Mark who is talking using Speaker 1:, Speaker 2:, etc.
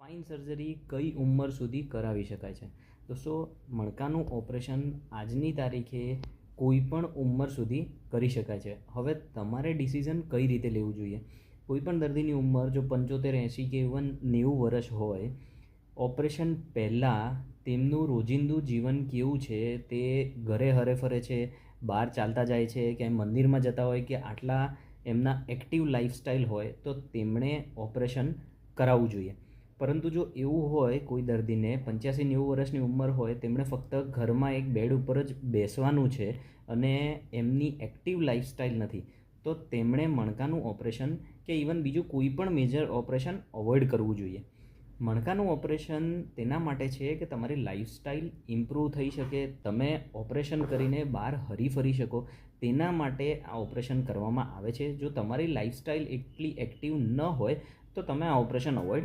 Speaker 1: Spine surgery કઈ ઉંમર સુધી કરાવી શકાય છે? દોસ્તો, મણકાનું ઓપરેશન આજની તારીખે કોઈ પણ ઉંમર સુધી કરી શકાય છે. હવે તમારે ડિસિઝન કઈ રીતે લેવું જોઈએ? કોઈ પણ દર્દીની ઉંમર, જો પંચોતેર એંસી કે ઇવન નેવું વર્ષ હોય, ઓપરેશન પહેલાં તેમનું રોજિંદું જીવન કેવું છે તે ઘરે હરે ફરે છે, બહાર ચાલતા જાય છે, ક્યાંય મંદિરમાં જતા હોય કે આટલા એમના એક્ટિવ લાઈફસ્ટાઈલ હોય, તો તેમણે ઓપરેશન કરાવવું જોઈએ. પરંતુ જો એવું હોય કોઈ દર્દીને પંચ્યાસી નેવું વર્ષની ઉંમર હોય, તેમણે ફક્ત ઘરમાં એક બેડ ઉપર જ બેસવાનું છે અને એમની એક્ટિવ લાઈફસ્ટાઈલ નથી. તો તેમણે મણકાનું ઓપરેશન કે ઇવન બીજું કોઈ પણ મેજર ઓપરેશન અવોઇડ કરવું જોઈએ. મણકાનું ઓપરેશન તેના માટે છે કે તમારી લાઈફસ્ટાઈલ ઇમ્પ્રૂવ થઈ શકે, તમે ઓપરેશન કરીને બહાર હરી ફરી શકો. તેના માટે આ ઓપરેશન કરવામાં આવે છે. જો તમારી લાઈફસ્ટાઈલ એટલી એક્ટિવ ન હોય, તો તમે આ ઓપરેશન અવોઇડ